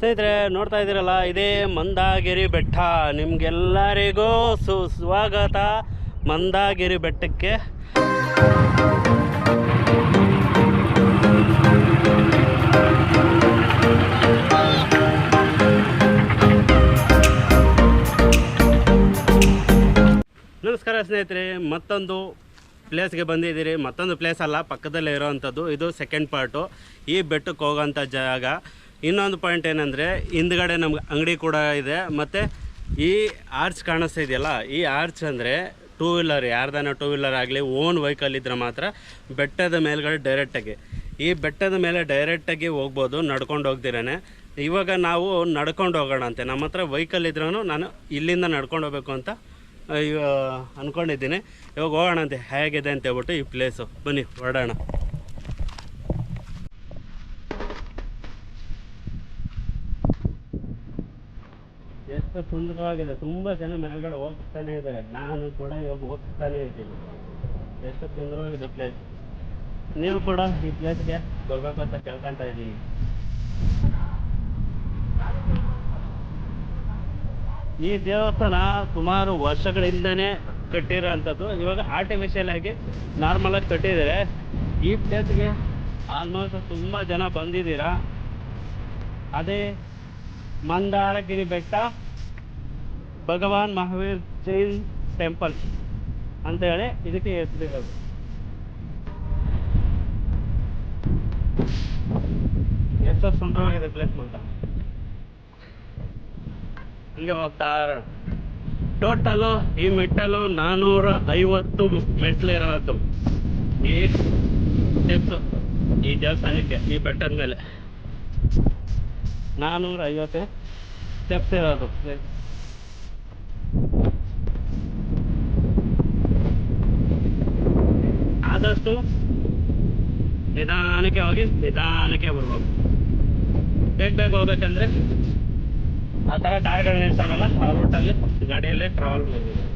ಸ್ನೇಹಿತರೆ, ನೋಡ್ತಾ ಇದ್ದೀರಲ್ಲ, ಇದೇ ಮಂದಾಗಿರಿ ಬೆಟ್ಟ. ನಿಮ್ಗೆಲ್ಲರಿಗೂ ಸುಸ್ವಾಗತ ಮಂದಾಗಿರಿ ಬೆಟ್ಟಕ್ಕೆ. ನಮಸ್ಕಾರ ಸ್ನೇಹಿತರೆ, ಮತ್ತೊಂದು ಪ್ಲೇಸ್ಗೆ ಬಂದಿದ್ದೀರಿ. ಮತ್ತೊಂದು ಪ್ಲೇಸ್ ಅಲ್ಲ, ಪಕ್ಕದಲ್ಲೇ ಇರೋವಂಥದ್ದು ಇದು ಸೆಕೆಂಡ್ ಪಾರ್ಟು ಈ ಬೆಟ್ಟಕ್ಕೆ ಹೋಗೋಂಥ ಜಾಗ. ಇನ್ನೊಂದು ಪಾಯಿಂಟ್ ಏನಂದರೆ, ಹಿಂದ್ಗಡೆ ನಮ್ಗೆ ಅಂಗಡಿ ಕೂಡ ಇದೆ, ಮತ್ತು ಈ ಆರ್ಚ್ ಕಾಣಿಸ್ತಾ ಇದೆಯಲ್ಲ, ಈ ಆರ್ಚ್ ಅಂದರೆ ಟೂ ವೀಲರ್ ಯಾರ್ದಾನ ಟೂ ವೀಲರ್ ಆಗಲಿ ಓನ್ ವೆಹಿಕಲ್ ಇದ್ದರೆ ಮಾತ್ರ ಬೆಟ್ಟದ ಮೇಲ್ಗಡೆ ಡೈರೆಕ್ಟಾಗಿ ಈ ಬೆಟ್ಟದ ಮೇಲೆ ಡೈರೆಕ್ಟಾಗಿ ಹೋಗ್ಬೋದು, ನಡ್ಕೊಂಡು ಹೋಗ್ದಿರೇ ಇವಾಗ ನಾವು ನಡ್ಕೊಂಡು ಹೋಗೋಣ ಅಂತೆ. ನಮ್ಮ ಹತ್ರ ವೆಹಿಕಲ್ ಇದ್ರೂ ನಾನು ಇಲ್ಲಿಂದ ನಡ್ಕೊಂಡು ಹೋಗ್ಬೇಕು ಅಂತ ಅಂದ್ಕೊಂಡಿದ್ದೀನಿ ಇವಾಗ ಹೋಗೋಣ ಅಂತೆ. ಹೇಗಿದೆ ಅಂತ ಹೇಳ್ಬಿಟ್ಟು ಈ ಪ್ಲೇಸು ಬನ್ನಿ, ಹೊರಡೋಣ. ಎಷ್ಟು ಸುಂದರವಾಗಿದೆ. ತುಂಬ ಜನ ಮೇಲ್ಗಡೆ ಹೋಗ್ತಾನೆ ಇದ್ದಾರೆ. ನಾನು ಕೂಡ ಇವಾಗ ಹೋಗ್ತಾನೆ ಇದ್ದೀನಿ. ಎಷ್ಟು ಸುಂದರವಾಗಿದೆ ಪ್ಲೇಸ್ ನೀವು ಕೂಡ ಈ ಪ್ಲೇಸ್ಗೆ ಬರ್ಬೇಕು ಅಂತ ಕೇಳ್ಕೊಂತಾ ಇದ್ದೀನಿ ಈ ದೇವಸ್ಥಾನ ಸುಮಾರು ವರ್ಷಗಳಿಂದನೇ ಕಟ್ಟಿರೋ ಅಂಥದ್ದು ಇವಾಗ ಆರ್ಟಿಫಿಷಿಯಲ್ ಆಗಿ ನಾರ್ಮಲ್ ಆಗಿ ಕಟ್ಟಿದ್ದಾರೆ. ಈ ಪ್ಲೇಸ್ಗೆ ಆಲ್ಮೋಸ್ಟ್ ತುಂಬ ಜನ ಬಂದಿದ್ದೀರಾ. ಅದೇ ಮಂದಾರಗಿರಿ ಬೆಟ್ಟ ಭಗವಾನ್ ಮಹಾವೀರ್ ಜೈನ್ ಟೆಂಪಲ್ ಅಂತೇಳಿ ಇದಕ್ಕೆ ಹೆಸರಿರೋದು ಎಷ್ಟು ಸುಂದರವಾಗಿದೆ ಪ್ಲೇಸ್ ಮಾತ್ರ ಹಂಗೆ ಹೋಗ್ತಾ ಟೋಟಲು ಈ ಮೆಟ್ಟಲು ನಾನ್ನೂರ ಐವತ್ತು ಮೆಟ್ಲು ಇರೋದು ಈ ಸ್ಟೆಪ್ಸು ಈ ದೇವಸ್ಥಾನಕ್ಕೆ, ಈ ಬೆಟ್ಟದ ಮೇಲೆ. ನಾನ್ನೂರ ಐವತ್ತೇ ಸ್ಟೆಪ್ಸ್ ಇರೋದು ಆದಷ್ಟು ನಿಧಾನಕ್ಕೆ ಹೋಗಿ, ನಿಧಾನಕ್ಕೆ ಬರ್ಬೇಕು. ಬೇಗ ಬೇಗ ಹೋಗ್ಬೇಕಂದ್ರೆ ಆ ಥರ ಟೈರ್ಗಳು ನಿಲ್ಸಲ್ಲ ಆ ರೂಟಲ್ಲಿ ಗಾಡಿಯಲ್ಲೇ ಟ್ರಾವೆಲ್ ಮಾಡ್ಬೋದು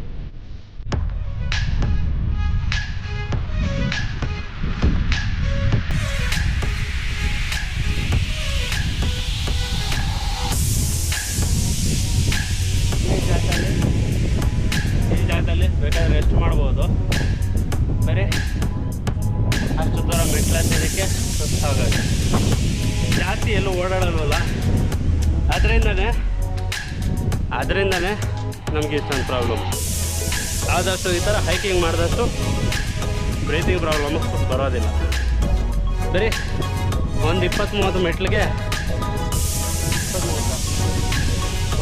ನಮಗೆ ಇಷ್ಟೊಂದು ಪ್ರಾಬ್ಲಮ್ ಆದಷ್ಟು ಈ ಥರ ಹೈಕಿಂಗ್ ಮಾಡಿದಷ್ಟು ಬ್ರೀತಿಂಗ್ ಪ್ರಾಬ್ಲಮ್ ಬರೋದಿಲ್ಲ. ಬರೀ ಒಂದು ಇಪ್ಪತ್ತು ಮೂವತ್ತು ಮೆಟ್ಲಿಗೆ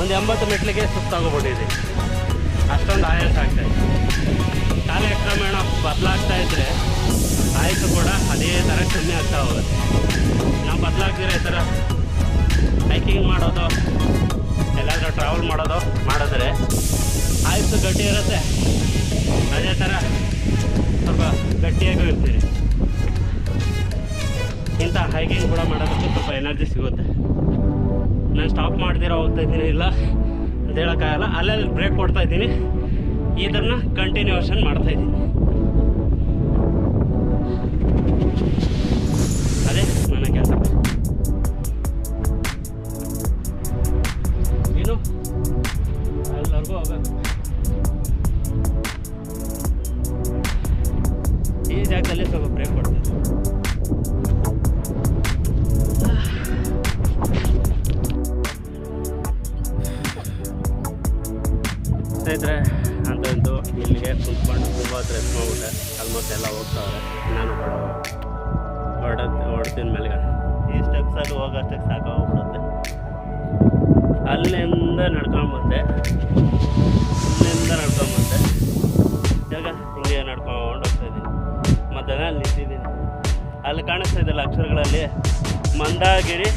ಒಂದು ಎಂಬತ್ತು ಮೆಟ್ಲಿಗೆ ಸುಸ್ತಾಗೋಗ್ಬಿಟ್ಟಿದೆ ಅಷ್ಟೊಂದು ಆಯಾಸ ಆಗ್ತಾಯಿದೆ ಕಾಲ ಕ್ರಮೇಣ ಬದಲಾಗ್ತಾ ಇದ್ದರೆ ಆಯಸ್ಸು ಕೂಡ ಅದೇ ಥರ ಕಮ್ಮಿ ಆಗ್ತಾ ಹೋಗುತ್ತೆ. ನಾವು ಬದಲಾಗ್ತಿರೋ ಈ ಥರ ಹೈಕಿಂಗ್ ಮಾಡೋದು ಎಲ್ಲಾದರೂ ಟ್ರಾವೆಲ್ ಮಾಡೋದು, ಮಾಡಿದ್ರೆ ಆಯಿತು ಗಟ್ಟಿ ಇರುತ್ತೆ. ಅದೇ ಥರ ಸ್ವಲ್ಪ ಗಟ್ಟಿಯಾಗೂ ಇರ್ತೀರಿ. ಇಂಥ ಹೈಕಿಂಗ್ ಕೂಡ ಮಾಡೋದಕ್ಕೆ ಸ್ವಲ್ಪ ಎನರ್ಜಿ ಸಿಗುತ್ತೆ. ನಾನು ಸ್ಟಾಪ್ ಮಾಡ್ದಿರೋ ಹೋಗ್ತಾ ಇದ್ದೀನಿ, ಇಲ್ಲ ಅಂತ ಹೇಳೋಕ್ಕಾಗಲ್ಲ ಅಲ್ಲಲ್ಲಿ ಬ್ರೇಕ್ ಕೊಡ್ತಾ ಇದ್ದೀನಿ. ಇದನ್ನು ಕಂಟಿನ್ಯೂಷನ್ ಮಾಡ್ತಾ ಇಲ್ಲಿಗೆ ಕುತ್ಕೊಂಡು ತುಂಬ ರೆಸ್ಟ್ ಮಾಡ್ಬಿಟ್ಟೆ. ಆಲ್ಮೋಸ್ಟ್ ಎಲ್ಲ ಹೋಗ್ತಾವೆ ನಾನು ಕೂಡ ಹೊರಡ ಹೊಡ್ತೀನಿ ಮೇಲ್ಗಡೆ. ಈ ಸ್ಟೆಪ್ಸಲ್ಲಿ ಹೋಗೋಷ್ಟಕ್ಕೆ ಸಾಕಾಗ್ಬಿಡುತ್ತೆ. ಅಲ್ಲಿಂದ ನಡ್ಕೊಂಬಂದೆ. ಅಲ್ಲಿಂದ ನಡ್ಕೊಂಬಂದೆ. ಇವಾಗ ಹಿಂಗೆ ನಡ್ಕೊಂಡು ಹೋಗ್ತಾ ಇದ್ದೀನಿ. ಮಧ್ಯಾಹ್ನ ಅಲ್ಲಿ ನಿಂತಿದ್ದೀನಿ. ಅಲ್ಲಿ ಕಾಣಿಸ್ತಾ ಇದ್ದಲ್ಲ ಅಕ್ಷರಗಳಲ್ಲಿ ಮಂದಾಗಿರಿ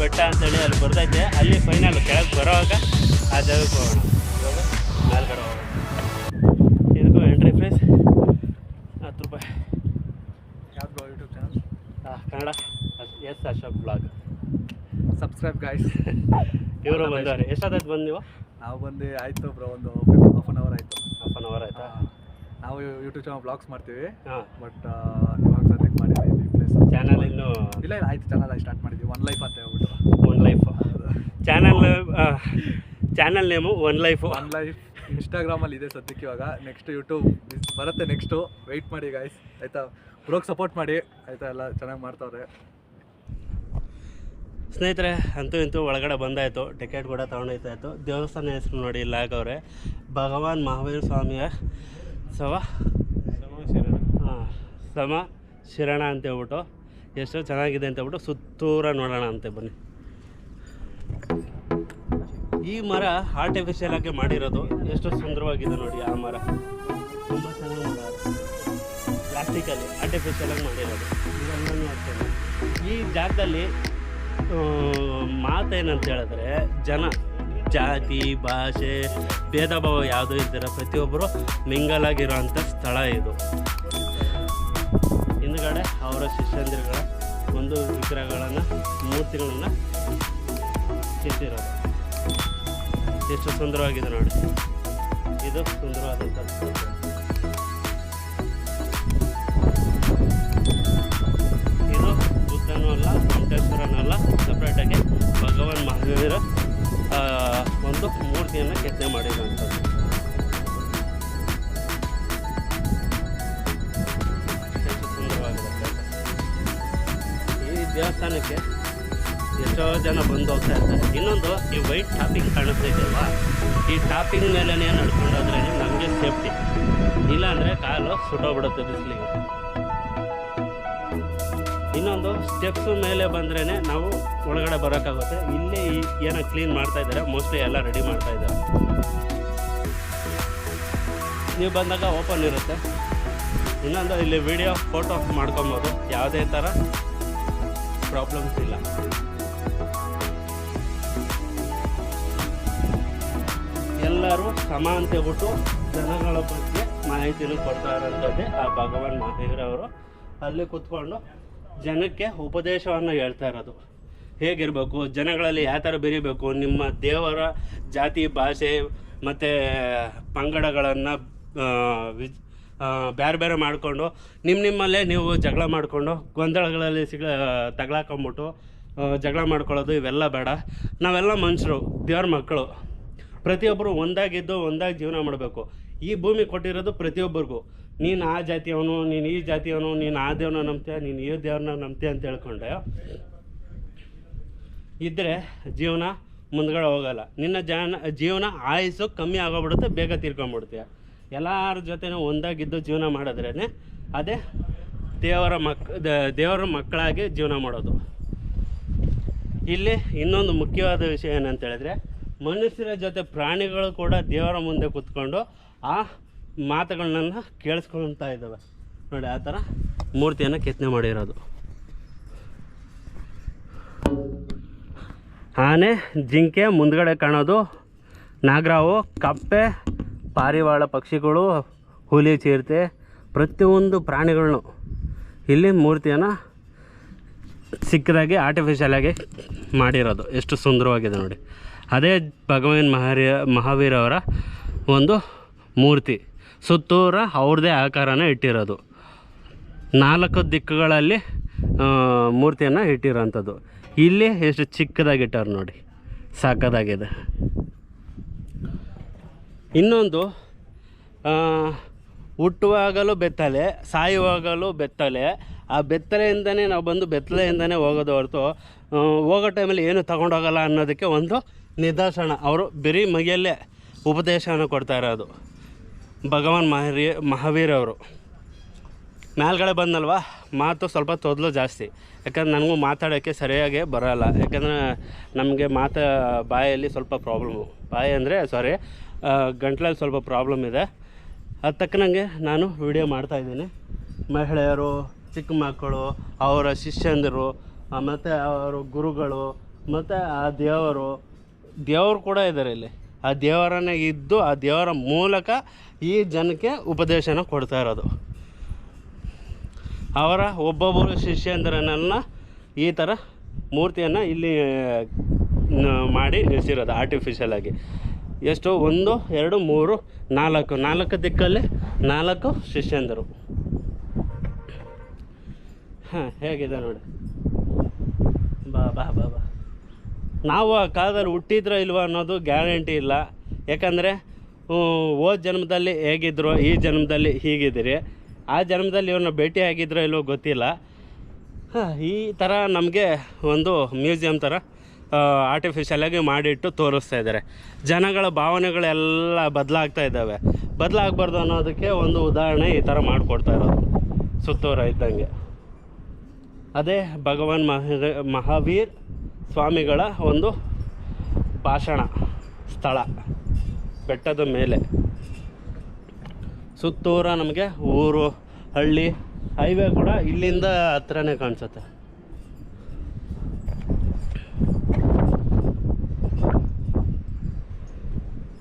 ಬೆಟ್ಟ ಅಂತೇಳಿ ಅಲ್ಲಿ ಬರ್ತೈತೆ. ಅಲ್ಲಿ ಫೈನಲ್ ಕೆಳಗೆ ಬರೋವಾಗ ಆ ಜಾಗಕ್ಕೆ ಹೋಗೋಣ. ಅಶೋಕ್ ಬ್ಲಾಗ್ ಸಬ್ಸ್ಕ್ರೈಬ್ ಗಾಯ್ಸ್ ಇವರು ಬಂದವ್ರೆ. ಎಷ್ಟಾದಾಯ್ತು ಬಂದು ನೀವು? ನಾವು ಬಂದು ಆಯಿತು ಬ್ರೋ ಒಂದು ಹಾಫ್ ಆನ್ ಅವರ್ ಆಯಿತು. ಹಾಫ್ ಆನ್ ಅವರ್ ಆಯ್ತಾ? ನಾವು ಯೂಟ್ಯೂಬ್ ಚಾನಲ್ ಬ್ಲಾಗ್ಸ್ ಮಾಡ್ತೀವಿ. ಬಟ್ ಇವಾಗ ಸದ್ಯಕ್ಕೆ ಮಾಡಿಲ್ಲ ಪ್ಲೇಸ್ ಚಾನಲ್ ಇನ್ನು ಇಲ್ಲ ಇಲ್ಲ ಆಯ್ತು ಚಾನಲ್ ಸ್ಟಾರ್ಟ್ ಮಾಡಿದ್ವಿ. ಒನ್ ಲೈಫ್ ಅಂತ ಹೇಳ್ಬಿಟ್ಟು. One life channel channel name one life one life ಇನ್ಸ್ಟಾಗ್ರಾಮಲ್ಲಿ ಇದೆ ಸದ್ಯಕ್ಕೆ ಇವಾಗ. ನೆಕ್ಸ್ಟ್ ಯೂಟ್ಯೂಬ್ ಬರುತ್ತೆ ನೆಕ್ಸ್ಟು ವೆಯ್ಟ್ ಮಾಡಿ ಗಾಯ್ಸ್ ಆಯಿತಾ? ಬ್ರೋಗ್ ಸಪೋರ್ಟ್ ಮಾಡಿ. ಆಯಿತಾ? ಎಲ್ಲ ಚೆನ್ನಾಗಿ ಮಾಡ್ತಾವ್ರೆ. ಸ್ನೇಹಿತರೆ, ಅಂತೂ ಇಂತೂ ಒಳಗಡೆ ಬಂದಾಯಿತು. ಟಿಕೆಟ್ ಕೂಡ ತೊಗೊಂಡೋಯ್ತಾಯಿತು. ದೇವಸ್ಥಾನ ಹೆಸರು ನೋಡಿ ಇಲ್ಲ ಭಗವಾನ್ ಮಹಾವೀರ ಸ್ವಾಮಿಯ ಸವ ಸಮ ಶಿರಣ ಅಂತ ಹೇಳ್ಬಿಟ್ಟು, ಎಷ್ಟು ಚೆನ್ನಾಗಿದೆ ಅಂತ ಹೇಳ್ಬಿಟ್ಟು ಸುತ್ತೂರ ನೋಡೋಣ ಅಂತೆ ಬನ್ನಿ. ಈ ಮರ ಆರ್ಟಿಫಿಷಿಯಲ್ ಆಗಿ ಮಾಡಿರೋದು ಎಷ್ಟು ಸುಂದರವಾಗಿದೆ ನೋಡಿ ಆ ಮರ. ತುಂಬ ಚೆನ್ನಾಗಿ ಮಾಡೋದು ಪ್ಲಾಸ್ಟಿಕಲ್ಲಿ ಆರ್ಟಿಫಿಷಿಯಲ್ ಆಗಿ ಮಾಡಿರೋದು. ಈ ಜಾಗದಲ್ಲಿ ಮಾತೇನಂತ ಹೇಳಿದ್ರೆ ಜನ, ಜಾತಿ, ಭಾಷೆ ಭೇದ ಭಾವ ಯಾವುದೂ ಇದ್ದೀರ ಪ್ರತಿಯೊಬ್ಬರು ಮಿಂಗಲ್ ಆಗಿರೋಂಥ ಸ್ಥಳ ಇದು. ಹಿಂದ್ಗಡೆ ಅವರ ಶಿಷ್ಯಂದಿರುಗಳ ಒಂದು ವಿಗ್ರಹಗಳನ್ನು, ಮೂರ್ತಿಗಳನ್ನು ಕೆತ್ತಿರೋದು ಎಷ್ಟು ಸುಂದರವಾಗಿದೆ ನೋಡಿ. ಇದು ಸುಂದರವಾದಂಥ ದೇವಸ್ಥಾನಕ್ಕೆ ಎಷ್ಟೋ ಜನ ಬಂದು ಹೋಗ್ತಾ ಇರ್ತಾರೆ. ಇನ್ನೊಂದು, ಈ ವೈಟ್ ಟಾಪಿಂಗ್ ಕಾಣಿಸ್ತಾ ಇದೆಯಲ್ವಾ ಈ ಟಾಪಿಂಗ್ ಮೇಲೇ ನಡ್ಕೊಂಡು ಹೋದ್ರೆ ನಮಗೆ ಸೇಫ್ಟಿ ಇಲ್ಲಾಂದರೆ ಕಾಲು ಸುಟ್ಟೋಗ್ಬಿಡುತ್ತೆ ಬಿಸಿಲಿಗೆ. ಇನ್ನೊಂದು ಸ್ಟೆಪ್ಸ್ ಮೇಲೆ ಬಂದ್ರೇ ನಾವು ಒಳಗಡೆ ಬರೋಕ್ಕಾಗುತ್ತೆ. ಇಲ್ಲಿ ಏನೋ ಕ್ಲೀನ್ ಮಾಡ್ತಾ ಇದ್ದಾರೆ. ಮೋಸ್ಟ್ಲಿ ಎಲ್ಲ ರೆಡಿ ಮಾಡ್ತಾ ಇದ್ದಾರೆ. ನೀವು ಬಂದಾಗ ಓಪನ್ ಇರುತ್ತೆ. ಇನ್ನೊಂದು, ಇಲ್ಲಿ ವಿಡಿಯೋ ಫೋಟೋ ಮಾಡ್ಕೊಬೋದು. ಯಾವುದೇ ಥರ ಪ್ರಾಬ್ಲಮ್ಸ್ ಇಲ್ಲ. ಎಲ್ಲರೂ ಸಮ ಅಂತ ಜನಗಳ ಬಗ್ಗೆ ಮಾಹಿತಿನೂ ಕೊಡ್ತಾ ಇರೋಂಥದ್ದೇ ಆ ಭಗವಾನ್ ಅವರು. ಅಲ್ಲಿ ಕೂತ್ಕೊಂಡು ಜನಕ್ಕೆ ಉಪದೇಶವನ್ನು ಹೇಳ್ತಾ ಇರೋದು. ಹೇಗಿರಬೇಕು? ಜನಗಳಲ್ಲಿ ಯಾವ ಥರ ಬೆರಿಬೇಕು? ನಿಮ್ಮ ದೇವರ ಜಾತಿ, ಭಾಷೆ, ಮತ್ತು ಪಂಗಡಗಳನ್ನು ಬೇರೆ ಬೇರೆ ಮಾಡಿಕೊಂಡು ನಿಮ್ಮ ನಿಮ್ಮಲ್ಲೇ ನೀವು ಜಗಳ ಮಾಡಿಕೊಂಡು ಗೊಂದಲಗಳಲ್ಲಿ ಸಿಗ ತಗ್ಲಾಕೊಂಬಿಟ್ಟು ಜಗಳ ಮಾಡ್ಕೊಳ್ಳೋದು ಇವೆಲ್ಲ ಬೇಡ. ನಾವೆಲ್ಲ ಮನುಷ್ಯರು, ದೇವ್ರ ಮಕ್ಕಳು. ಪ್ರತಿಯೊಬ್ಬರು ಒಂದಾಗಿದ್ದು ಒಂದಾಗಿ ಜೀವನ ಮಾಡಬೇಕು. ಈ ಭೂಮಿ ಕೊಟ್ಟಿರೋದು ಪ್ರತಿಯೊಬ್ಬರಿಗೂ. ನೀನು ಆ ಜಾತಿಯವನು, ನೀನು ಈ ಜಾತಿಯವನು, ನೀನು ಆ ದೇವ್ರನ್ನ ನಂಬ್ತೀಯ, ನೀನು ಈ ದೇವ್ರನ್ನ ನಂಬ್ತೀಯ ಅಂತ ಹೇಳ್ಕೊಂಡೆ. ಇದ್ದರೆ ಜೀವನ ಮುಂದ್ಗಡೆ ಹೋಗಲ್ಲ. ನಿನ್ನ ಜಾನ, ಜೀವನ ಆಯಸ್ಸು ಕಮ್ಮಿ ಆಗೋಗ್ಬಿಡುತ್ತೆ, ಬೇಗ ತೀರ್ಕೊಂಡ್ಬಿಡ್ತೀಯ ಎಲ್ಲರ ಜೊತೆನೂ ಒಂದಾಗಿದ್ದು ಜೀವನ ಮಾಡಿದ್ರೇ ಅದೇ ದೇವರ ಮಕ್ ದೇವರ ಮಕ್ಕಳಾಗಿ ಜೀವನ ಮಾಡೋದು. ಇಲ್ಲಿ ಇನ್ನೊಂದು ಮುಖ್ಯವಾದ ವಿಷಯ ಏನಂತ ಹೇಳಿದ್ರೆ, ಮನುಷ್ಯರ ಜೊತೆ ಪ್ರಾಣಿಗಳು ಕೂಡ ದೇವರ ಮುಂದೆ ಕೂತ್ಕೊಂಡು ಆ ಮಾತುಗಳನ್ನ ಕೇಳಿಸ್ಕೊಳ್ತಾ ಇದ್ದಾವೆ. ನೋಡಿ, ಆ ಥರ ಮೂರ್ತಿಯನ್ನು ಕೆತ್ತನೆ ಮಾಡಿರೋದು. ಆನೆ, ಜಿಂಕೆ ಮುಂದ್ಗಡೆ ಕಾಣೋದು, ನಾಗರಾವು, ಕಪ್ಪೆ ಪಾರಿವಾಳ ಪಕ್ಷಿಗಳು ಹುಲಿ ಚೀರ್ತೆ ಪ್ರತಿಯೊಂದು ಪ್ರಾಣಿಗಳನ್ನು ಇಲ್ಲಿ ಮೂರ್ತಿಯನ್ನು ಸಿಕ್ಕದಾಗಿ ಆರ್ಟಿಫಿಷಿಯಲ್ ಆಗಿ ಮಾಡಿರೋದು. ಎಷ್ಟು ಸುಂದರವಾಗಿದೆ ನೋಡಿ. ಅದೇ ಭಗವಾನ್ ಮಹಾರಿ ಮಹಾವೀರವರ ಒಂದು ಮೂರ್ತಿ. ಸುತ್ತೂರ ಅವ್ರದೇ ಆಕಾರನ ಇಟ್ಟಿರೋದು. ನಾಲ್ಕು ದಿಕ್ಕುಗಳಲ್ಲಿ ಮೂರ್ತಿಯನ್ನು ಇಟ್ಟಿರೋಂಥದ್ದು. ಇಲ್ಲಿ ಎಷ್ಟು ಚಿಕ್ಕದಾಗಿ ಇಟ್ಟಾರೆ ನೋಡಿ. ಸಾಕದಾಗಿದೆ. ಇನ್ನೊಂದು ಹುಟ್ಟುವಾಗಲೂ ಬೆತ್ತಲೆ, ಸಾಯುವಾಗಲೂ ಬೆತ್ತಲೆ. ಆ ಬೆತ್ತಲೆಯಿಂದನೇ ನಾವು ಬಂದು ಬೆತ್ತಲೆಯಿಂದನೇ ಹೋಗೋದು ಹೊರತು ಹೋಗೋ ಟೈಮಲ್ಲಿ ಏನು ತಗೊಂಡೋಗಲ್ಲ ಅನ್ನೋದಕ್ಕೆ ಒಂದು ನಿದರ್ಶನ. ಅವರು ಬರೀ ಮೈಯಲ್ಲೇ ಉಪದೇಶವನ್ನು ಕೊಡ್ತಾ ಇರೋದು. ಭಗವಾನ್ ಮಹರಿ ಮಹಾವೀರವರು ಮೇಲ್ಗಡೆ ಬಂದಲ್ವ? ಮಾತು ಸ್ವಲ್ಪ ತೊದಲು ಜಾಸ್ತಿ. ಯಾಕಂದ್ರೆ ನನಗೂ ಮಾತಾಡೋಕ್ಕೆ ಸರಿಯಾಗಿ ಬರೋಲ್ಲ. ಯಾಕಂದರೆ ನಮಗೆ ಮಾತು ಬಾಯಲ್ಲಿ ಸ್ವಲ್ಪ ಪ್ರಾಬ್ಲಮ್ಮು ಬಾಯಿ ಅಂದರೆ ಸಾರಿ ಗಂಟ್ಲಲ್ಲಿ ಸ್ವಲ್ಪ ಪ್ರಾಬ್ಲಮ್ ಇದೆ. ಅದು ತಕ್ಕನಂಗೆ ನಾನು ವಿಡಿಯೋ ಮಾಡ್ತಾಯಿದ್ದೀನಿ ಮಹಿಳೆಯರು, ಚಿಕ್ಕ ಮಕ್ಕಳು, ಅವರ ಶಿಷ್ಯಂದರು ಮತ್ತು ಅವರ ಗುರುಗಳು, ಮತ್ತು ಆ ದೇವರು ದೇವರು ಕೂಡ ಇದ್ದಾರೆ ಇಲ್ಲಿ. ಆ ದೇವರನ್ನೇ ಇದ್ದು ಆ ದೇವರ ಮೂಲಕ ಈ ಜನಕ್ಕೆ ಉಪದೇಶನ ಕೊಡ್ತಾ ಇರೋದು. ಅವರ ಒಬ್ಬೊಬ್ಬರು ಶಿಷ್ಯಂದರನ್ನ ಈ ಥರ ಮೂರ್ತಿಯನ್ನು ಇಲ್ಲಿ ಮಾಡಿ ನಿಲ್ಲಿಸಿರೋದು ಆರ್ಟಿಫಿಷಿಯಲ್ ಆಗಿ. ಎಷ್ಟು? ಒಂದು, ಎರಡು, ಮೂರು, ನಾಲ್ಕು. ನಾಲ್ಕು ದಿಕ್ಕಲ್ಲಿ ನಾಲ್ಕು ಶಿಷ್ಯಂದರು. ಹಾಂ, ಹೇಗಿದೆ ನೋಡಿ? ಬಾ ಬಾ ಬಾ ಬಾ. ನಾವು ಆ ಕಾಲದಲ್ಲಿ ಹುಟ್ಟಿದ್ರೋ ಇಲ್ವೋ ಅನ್ನೋದು ಗ್ಯಾರಂಟಿ ಇಲ್ಲ. ಯಾಕಂದರೆ ಹೋದ ಜನ್ಮದಲ್ಲಿ ಹೇಗಿದ್ರು, ಈ ಜನ್ಮದಲ್ಲಿ ಹೀಗಿದ್ದೀರಿ. ಆ ಜನ್ಮದಲ್ಲಿ ಇವ್ರನ್ನ ಭೇಟಿ ಆಗಿದ್ರೋ ಇಲ್ವೋ ಗೊತ್ತಿಲ್ಲ. ಹಾಂ, ಈ ಥರ ನಮಗೆ ಒಂದು ಮ್ಯೂಸಿಯಂ ಥರ ಆರ್ಟಿಫಿಷಿಯಲಾಗಿ ಮಾಡಿಟ್ಟು ತೋರಿಸ್ತಾ ಇದ್ದಾರೆ. ಜನಗಳ ಭಾವನೆಗಳೆಲ್ಲ ಬದಲಾಗ್ತಾ ಇದ್ದಾವೆ. ಬದಲಾಗಬಾರ್ದು ಅನ್ನೋದಕ್ಕೆ ಒಂದು ಉದಾಹರಣೆ ಈ ಥರ ಮಾಡಿಕೊಡ್ತಾ ಇರೋದು, ಸುತ್ತೂರ ಇದ್ದಂಗೆ. ಅದೇ ಭಗವಾನ್ ಮಹ ಮಹಾವೀರ್ ಸ್ವಾಮಿಗಳ ಒಂದು ಭಾಷಣ, ಸ್ಥಳ, ಬೆಟ್ಟದ ಮೇಲೆ. ಸುತ್ತೂರ ನಮಗೆ ಊರು, ಹಳ್ಳಿ, ಹೈವೇ ಕೂಡ ಇಲ್ಲಿಂದ ಹತ್ರನೇ ಕಾಣಿಸುತ್ತೆ.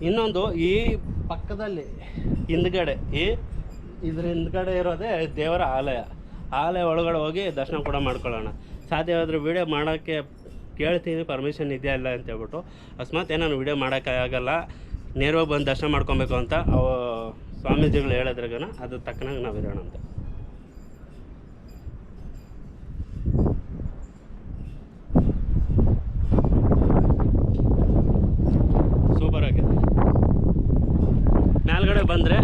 ಇನ್ನೊಂದು ಈ ಪಕ್ಕದಲ್ಲಿ ಹಿಂದ್ಗಡೆ, ಈ ಇದ್ರ ಹಿಂದ್ಗಡೆ ಇರೋದೇ ದೇವರ ಆಲಯ. ಆಲಯ ಒಳಗಡೆ ಹೋಗಿ ದರ್ಶನ ಕೂಡ ಮಾಡ್ಕೊಳ್ಳೋಣ. ಸಾಧ್ಯವಾದರೆ ವೀಡಿಯೋ ಮಾಡೋಕ್ಕೆ ಕೇಳ್ತೀನಿ ಪರ್ಮಿಷನ್ ಇದೆಯಾ ಇಲ್ಲ ಅಂತ ಹೇಳ್ಬಿಟ್ಟು. ಅಕಸ್ಮಾತ್ ಏನಾದ್ರು ವೀಡಿಯೋ ಮಾಡೋಕ್ಕಾಗಲ್ಲ ನೇರವಾಗಿ ಬಂದು ದರ್ಶನ ಮಾಡ್ಕೊಬೇಕು ಅಂತ ಅವು ಸ್ವಾಮೀಜಿಗಳು ಹೇಳಿದ್ರಗನ ಅದು ತಕ್ಕನಾಗಿ ನಾವು ಇರೋಣ ಅಂತ. ಮೇಲ್ಗಡೆ ಬಂದರೆ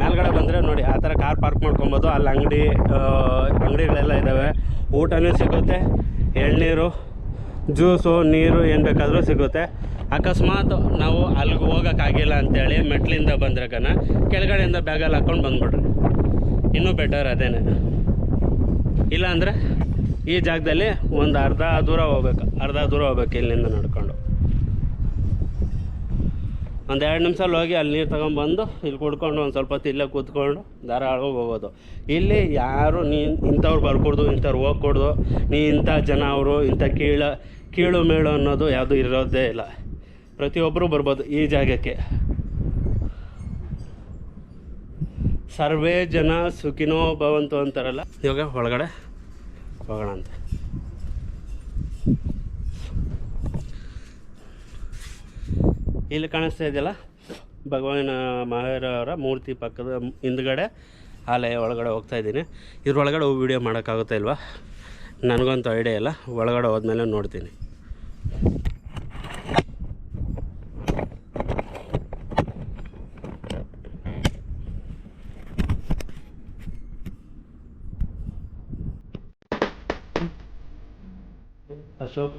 ಮೇಲ್ಗಡೆ ಬಂದರೆ ನೋಡಿ, ಆ ಥರ ಕಾರ್ ಪಾರ್ಕ್ ಮಾಡ್ಕೊಬೋದು. ಅಲ್ಲಿ ಅಂಗಡಿ ಅಂಗಡಿಗಳೆಲ್ಲ ಇದ್ದಾವೆ ಊಟನೂ ಸಿಗುತ್ತೆ, ಎಳ್ನೀರು, ಜ್ಯೂಸು, ನೀರು ಏನು ಬೇಕಾದರೂ ಸಿಗುತ್ತೆ. ಅಕಸ್ಮಾತ್ ನಾವು ಅಲ್ಲಿಗೆ ಹೋಗೋಕ್ಕಾಗಿಲ್ಲ ಅಂತೇಳಿ ಮೆಟ್ಲಿಂದ ಬಂದ್ರೆ ಕನ ಕೆಳಗಡೆಯಿಂದ ಬ್ಯಾಗಲ್ಲಿ ಹಾಕ್ಕೊಂಡು ಬಂದ್ಬಿಡ್ರಿ ಇನ್ನೂ ಬೆಟರ್ ಅದೇನೆ. ಇಲ್ಲಾಂದರೆ ಈ ಜಾಗದಲ್ಲಿ ಒಂದು ಅರ್ಧ ದೂರ ಹೋಗ್ಬೇಕು, ಅರ್ಧ ದೂರ ಹೋಗ್ಬೇಕು ಇಲ್ಲಿಂದ ನಡ್ಕೊಂಡು. ಒಂದು ಎರಡು ನಿಮಿಷಲ್ಲಿ ಹೋಗಿ ಅಲ್ಲಿ ನೀರು ತಗೊಂಬಂದು ಇಲ್ಲಿ ಕುಡ್ಕೊಂಡು ಒಂದು ಸ್ವಲ್ಪ ಹೊತ್ತು ಕೂತ್ಕೊಂಡು ಧಾರಾಳವಾಗಿ ಹೋಗೋದು. ಇಲ್ಲಿ ಯಾರು ನೀ ಇಂಥವ್ರು ಬರ್ಕೊಡ್ದು, ಇಂಥವ್ರು ಹೋಗ್ಕೊಡ್ದು, ನೀ ಇಂಥ ಜನ ಅವರು, ಇಂಥ ಕೀಳ, ಕೀಳು ಮೇಳು ಅನ್ನೋದು ಯಾವುದೂ ಇರೋದೇ ಇಲ್ಲ. ಪ್ರತಿಯೊಬ್ಬರು ಬರ್ಬೋದು ಈ ಜಾಗಕ್ಕೆ. ಸರ್ವೇ ಜನ ಸುಖಿನೋ ಭವಂತು ಅಂತಾರಲ್ಲ. ಇವಾಗ ಒಳಗಡೆ ಹೋಗೋಣ ಅಂತ. ಇಲ್ಲಿ ಕಾಣಿಸ್ತಾ ಇದೆಯಲ್ಲ? ಭಗವಾನ್ ಮಹಾವೀರವರ ಮೂರ್ತಿ ಪಕ್ಕದ ಹಿಂದ್ಗಡೆ ಆಲಯ ಒಳಗಡೆ ಹೋಗ್ತಾ ಇದ್ದೀನಿ. ಇದ್ರೊಳಗಡೆ ವೀಡಿಯೋ ಮಾಡೋಕ್ಕಾಗುತ್ತೆ ಇಲ್ವಾ? ನನಗಂತೂ ಐಡಿಯಾ ಇಲ್ಲ. ಒಳಗಡೆ ಹೋದ್ಮೇಲೆ ನೋಡ್ತೀನಿ. ಅಶೋಕ್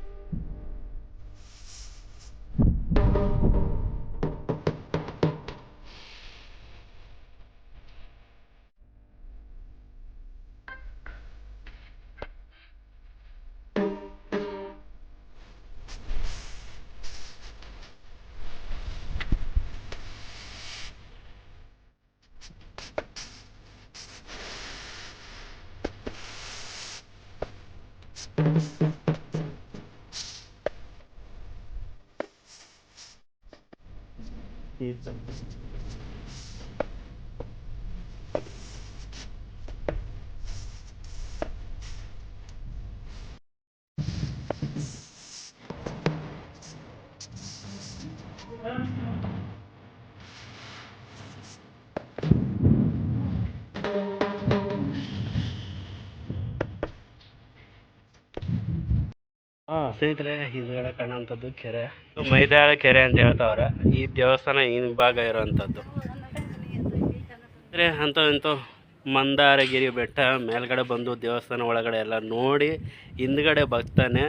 Pizza. ಹಾಂ ಸ್ನೇಹಿತರೆ, ಹಿಂದ್ಗಡೆ ಕಾಣುವಂಥದ್ದು ಕೆರೆ. ಮೈದಾಳ ಕೆರೆ ಅಂತ ಹೇಳ್ತಾವ್ರೆ. ಈ ದೇವಸ್ಥಾನ ಈ ಭಾಗ ಇರೋವಂಥದ್ದು. ಅಂದರೆ ಅಂಥವು ಇಂಥವು ಮಂದಾರಗಿರಿ ಬೆಟ್ಟ ಮೇಲ್ಗಡೆ ಬಂದು ದೇವಸ್ಥಾನ ಒಳಗಡೆ ಎಲ್ಲ ನೋಡಿ, ಹಿಂದ್ಗಡೆ ಬರ್ತಾನೆ.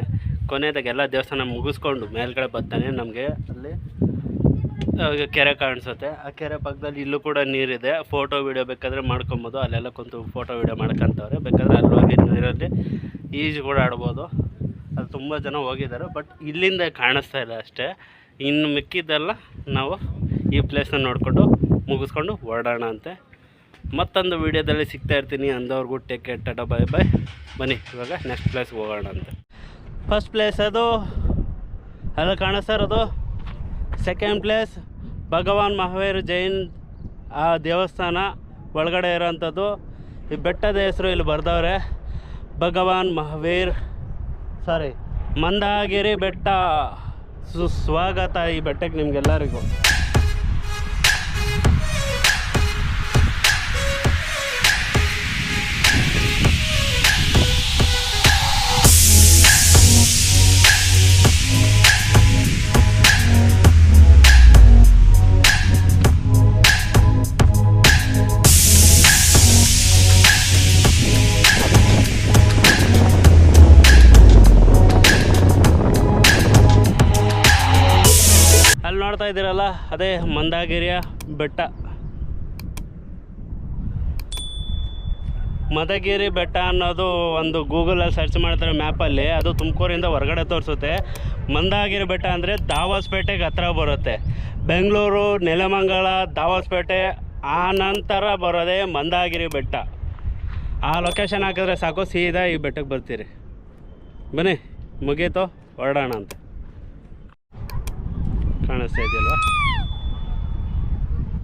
ಕೊನೆದಾಗ ಎಲ್ಲ ದೇವಸ್ಥಾನ ಮುಗಿಸ್ಕೊಂಡು ಮೇಲ್ಗಡೆ ಬರ್ತಾನೆ. ನಮಗೆ ಅಲ್ಲಿ ಕೆರೆ ಕಾಣಿಸುತ್ತೆ. ಆ ಕೆರೆ ಪಕ್ಕದಲ್ಲಿ ಇಲ್ಲೂ ಕೂಡ ನೀರಿದೆ. ಫೋಟೋ, ವೀಡಿಯೋ ಬೇಕಾದರೆ ಮಾಡ್ಕೊಬೋದು. ಅಲ್ಲೆಲ್ಲ ಕುಂತು ಫೋಟೋ, ವೀಡಿಯೋ ಮಾಡ್ಕೊಂತವ್ರೆ. ಬೇಕಾದರೆ ಅಲ್ಲಿ ಹೋಗಿ ನೀರಲ್ಲಿ ಈಜು ಕೂಡ ಆಡ್ಬೋದು. ಅದು ತುಂಬ ಜನ ಹೋಗಿದ್ದಾರೆ ಬಟ್ ಇಲ್ಲಿಂದ ಕಾಣಿಸ್ತಾ ಇಲ್ಲ ಅಷ್ಟೇ. ಇನ್ನು ಮಿಕ್ಕಿದ್ದೆಲ್ಲ ನಾವು ಈ ಪ್ಲೇಸ್ನ ನೋಡಿಕೊಂಡು ಮುಗಿಸ್ಕೊಂಡು ಹೊರಡೋಣ ಅಂತೆ. ಮತ್ತೊಂದು ವೀಡಿಯೋದಲ್ಲಿ ಸಿಗ್ತಾ ಇರ್ತೀನಿ. ಅಂದವ್ರಿಗೂ take care tata bye bye ಬನ್ನಿ, ಇವಾಗ ನೆಕ್ಸ್ಟ್ ಪ್ಲೇಸ್ಗೆ ಹೋಗೋಣ ಅಂತ. ಫಸ್ಟ್ ಪ್ಲೇಸ್ ಅದು. ಅಲ್ಲ ಸರ್ ಅದು. ಸೆಕೆಂಡ್ ಪ್ಲೇಸ್ ಭಗವಾನ್ ಮಹಾವೀರ್ ಜೈನ್, ಆ ದೇವಸ್ಥಾನ ಒಳಗಡೆ ಇರೋವಂಥದ್ದು ಈ ಬೆಟ್ಟದ ಹೆಸರು ಇಲ್ಲಿ ಬರ್ದವ್ರೆ. ಭಗವಾನ್ ಮಹಾವೀರ್ ಸಾರಿ. ಮಂದಾಗಿರಿ ಬೆಟ್ಟ. ಸುಸ್ವಾಗತ ಈ ಬೆಟ್ಟಕ್ಕೆ ನಿಮ್ಗೆಲ್ಲರಿಗೂ. ಅದೇ ಮಂದಾಗಿರಿಯ ಬೆಟ್ಟ. ಮದಗಿರಿ ಬೆಟ್ಟ ಅನ್ನೋದು ಒಂದು ಗೂಗಲಲ್ಲಿ ಸರ್ಚ್ ಮಾಡಿದ್ರೆ ಮ್ಯಾಪಲ್ಲಿ ಅದು ತುಮಕೂರಿಂದ ಹೊರಗಡೆ ತೋರಿಸುತ್ತೆ. ಮಂದಾಗಿರಿ ಬೆಟ್ಟ ಅಂದರೆ ದಾವಸ್ಪೇಟೆಗೆ ಹತ್ರ ಬರುತ್ತೆ. ಬೆಂಗಳೂರು, ನೆಲಮಂಗಲ, ದಾವಸ್ಪೇಟೆ ಆ ನಂತರ ಬರೋದೇ ಮಂದಾಗಿರಿ ಬೆಟ್ಟ. ಆ ಲೊಕೇಶನ್ ಹಾಕಿದ್ರೆ ಸಾಕು, ಸೀದಾ ಈ ಬೆಟ್ಟಕ್ಕೆ ಬರ್ತೀರಿ. ಬನ್ನಿ, ಮುಗೀತು, ಹೊರಡೋಣ ಅಂತ. ಕಾಣಿಸ್ತಾ ಇದೆಯಲ್ವಾ?